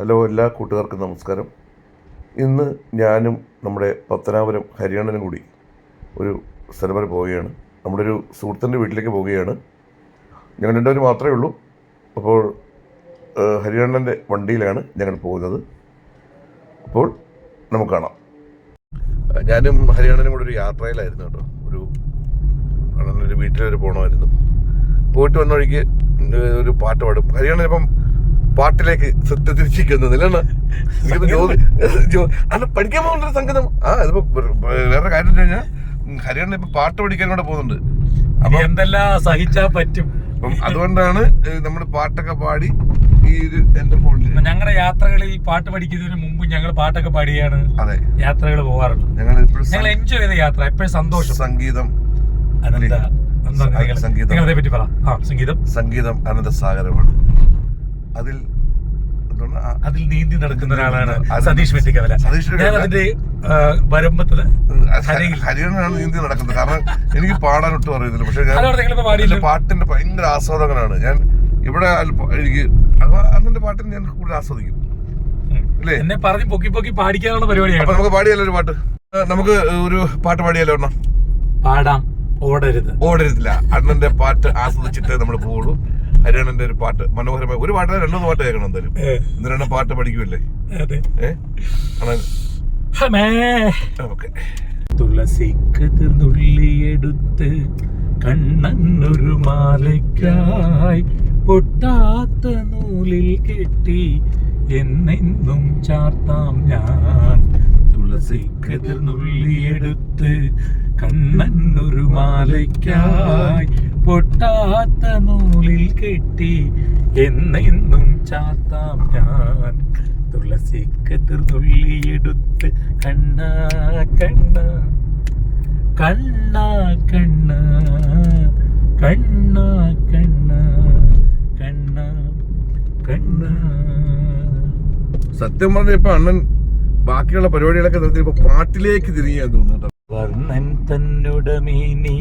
Hello എല്ലാ കൂട്ടുകാർക്കും നമസ്കാരം. ഇന്ന് ഞാനും നമ്മുടെ പത്തനാപുരം ഹരിയാണനും കൂടി ഒരു സ്ഥലം വരെ പോവുകയാണ്. നമ്മുടെ ഒരു സുഹൃത്തിന്റെ വീട്ടിലേക്ക് പോവുകയാണ്. ഞങ്ങൾ രണ്ടുപേരും മാത്രമേ ഉള്ളൂ. അപ്പോൾ ഹരിയാണന്റെ വണ്ടിയിലാണ് ഞങ്ങൾ പോകുന്നത്. അപ്പോൾ നമുക്ക് കാണാം. ഞാനും ഹരിയാണനും കൂടെ ഒരു യാത്രയിലായിരുന്നു കേട്ടോ. ഒരു അണ്ണന്റെ വീട്ടിൽ വരെ പോകണമായിരുന്നു പോയിട്ട് വന്ന വഴിക്ക് ഒരു പാട്ട് പാടും. ഹരിയാണൻ ഇപ്പം പാട്ടിലേക്ക് ശ്രദ്ധ തിരിച്ചിരിക്കുന്നത് അല്ലാണ് അല്ല പഠിക്കാൻ പോകുന്ന സംഗീതം. ആ ഇതിപ്പോ വേറെ കാര്യം കഴിഞ്ഞാൽ ഹരിയാണ ഇപ്പൊ പാട്ട് പഠിക്കാൻ കൂടെ പോകുന്നുണ്ട്. അപ്പൊ എന്തെല്ലാം സഹിച്ചാ പറ്റും? അപ്പം അതുകൊണ്ടാണ് നമ്മൾ പാട്ടൊക്കെ പാടി ഈ ഒരു എന്റെ ഫോണിൽ ഞങ്ങളുടെ യാത്രകളിൽ പാട്ട് പഠിക്കുന്നതിന് മുമ്പ് ഞങ്ങൾ പാട്ടൊക്കെ പാടിയാണ്. അതെ. യാത്രകൾ പോകാറുള്ളത് ഞങ്ങൾ ഞങ്ങൾ എൻജോയ് ചെയ്ത യാത്ര എപ്പോഴും സന്തോഷം. സംഗീതം. അതെന്താ? സംഗീതം. സംഗീതം. സംഗീതം അനന്തസാഗരമാണ്. അതിൽ അതിൽ നീന്തി നടക്കുന്ന ഒരാളാണ് സതീഷ് വെട്ടിക്കവല സതീഷ് ഞാൻ അതിന്റെ ആ, വരമ്പത്തിൽ ഹരിയിൽ. നീന്തി നടക്കുന്നത്. കാരണം എനിക്ക് പാടാൻ ഒട്ടും അറിയത്തില്ല പക്ഷെ ഞാൻ പാടിയില്ല. പാട്ടിന്റെ ഭയങ്കര ആസ്വാദകനാണ്. ഞാൻ ഇവിടെ എനിക്ക് അങ്ങനത്തെ പാട്ടിന് ഞാൻ കൂടുതൽ ആസ്വദിക്കും. അല്ലേ? എന്നെ പറഞ്ഞ് പൊക്കി പൊക്കി പാടിക്കാനുള്ള അപ്പൊ പരിപാടിയാണ് നമുക്ക് പാടിയാലോ ഒരു പാട്ട്. നമുക്ക് ഒരു പാട്ട് പാടിയാലോ എണ്ണം പാടാം. ഓടരുത്. ഓടരുതില്ല. അണ്ണന്റെ പാട്ട് ആസ്വദിച്ചിട്ട് നമ്മൾ പോവുള്ളൂ. ഹരിയാണന്റെ ഒരു പാട്ട് മനോഹരമായ ഒരു പാട്ട് രണ്ടു പാട്ട് കേൾക്കണം എന്തായാലും. ഇന്ന് രണ്ടും പാട്ട് പഠിക്കുമല്ലേ അതെ. ഏഹ് അണ്ണൻ ഹമേ. ഓക്കെ. തുളസിക്കതിർ നുള്ളിയെടുത്ത് കണ്ണന്നൊരു മാലയ്ക്കായി പൊട്ടാത്ത നൂലിൽ കെട്ടി എന്നെന്നും ചാർത്താം ഞാൻ. തുളസിക്കതിർ നുള്ളിയെടുത്ത് കണ്ണന്നൊരു മാലയ്ക്കായി പൊട്ടാത്ത നൂലിൽ കെട്ടി എന്നെന്നും ചാത്താം ഞാൻ. തുളസിക്ക് തുള്ളിയെടുത്ത് കണ്ണ കണ്ണ. കണ്ണ കണ്ണ. കണ്ണ കണ്ണ. കണ്ണ കണ്ണ. സത്യം പറഞ്ഞ ഇപ്പൊ അണ്ണൻ ബാക്കിയുള്ള പരിപാടികളൊക്കെ നിർത്തി ഇപ്പൊ പാട്ടിലേക്ക് തിരിഞ്ഞാൻ തോന്നുന്നുണ്ടോ വർണൻ തന്നുടമേനി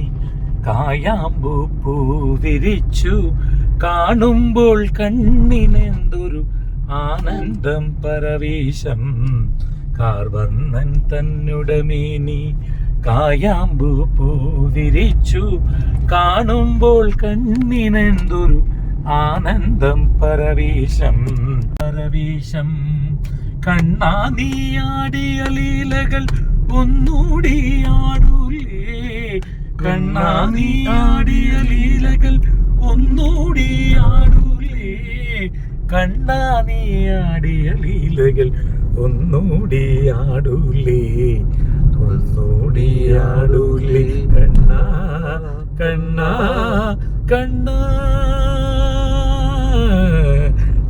കായാമ്പൂ വിരിച്ചു കാണുമ്പോൾ കണ്ണിനെന്തൊരു ആനന്ദം പരവേശം. കാർവർണൻ തന്നുടമേനി കായാമ്പൂ പൂ വിരിച്ചു കാണുമ്പോൾ കണ്ണിനെന്തൊരു ആനന്ദം പരവേശം. പരവേശം. കണ്ണാ നീയാടിയ ലീലകൾ ഒന്നൂടി ആടൂലേ നീ ആടിയ ലീലകൾ ഒന്നൂടി ആടൂലേ? കണ്ണാ നീയാടിയ ലീലകൾ ഒന്നൂടി ആടൂലേ? ഒന്നൂടി ആടൂലേ. കണ്ണാ കണ്ണാ കണ്ണാ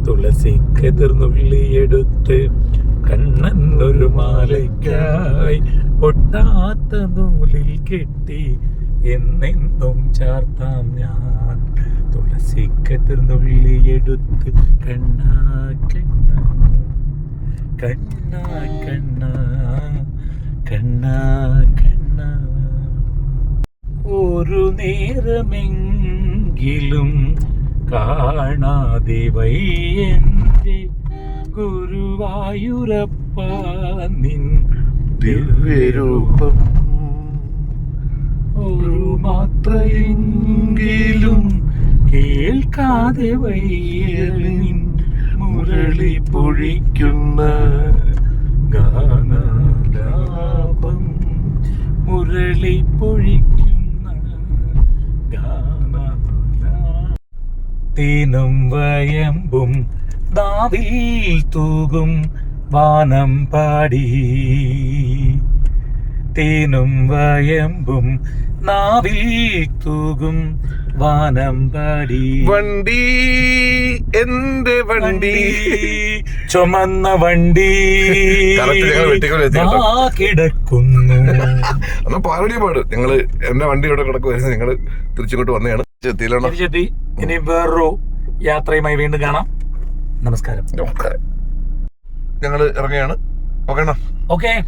തുളസിക്കെതിർന്നുള്ളിയെടുത്ത് കണ്ണൻ ഒരു മാലയ്ക്കായി പൊട്ടാത്ത നൂലിൽ കെട്ടി എന്നെന്നും ചാർത്താം ഞാൻ. തുളസിക്കെതിർന്നുള്ളിയെടുത്ത് കണ്ണാ കണ്ണ. കണ്ണ കണ്ണ. കണ്ണ കണ്ണ. ഒരു നേരമെങ്കിലും കാണാതെ വയ്യന്റെ ഗുരുവായൂരപ്പ നിൻ ദിവ്യരൂപം. മാത്രയെങ്കിലും കേൾക്കാതെ വയ്യലിൻ മുരളി പൊഴിക്കുന്ന ഗാനാലാപം. മുരളി പൊഴിക്കുന്ന ഗാനാലാപം. തേനും വയമ്പും ദാവിൽ തൂകും വാനം പാടി. തേനും വയമ്പും നാവിൽ തൂകും വാനം പാടി. വണ്ടി എന്റെ വണ്ടി? ചുമന്ന വണ്ടി. കിടക്കുന്നു. എന്നാ പാരടി പാട്. ഞങ്ങൾ എന്റെ വണ്ടി ഇവിടെ കിടക്കുമായിരുന്നു ഞങ്ങൾ തിരിച്ചിങ്ങോട്ട് വന്നതാണ് തിരിച്ചെത്തി. ഇനി വേറൊരു യാത്രയുമായി വീണ്ടും കാണാം. നമസ്കാരം. ഞങ്ങൾ ഇറങ്ങുകയാണ്. Okay okay.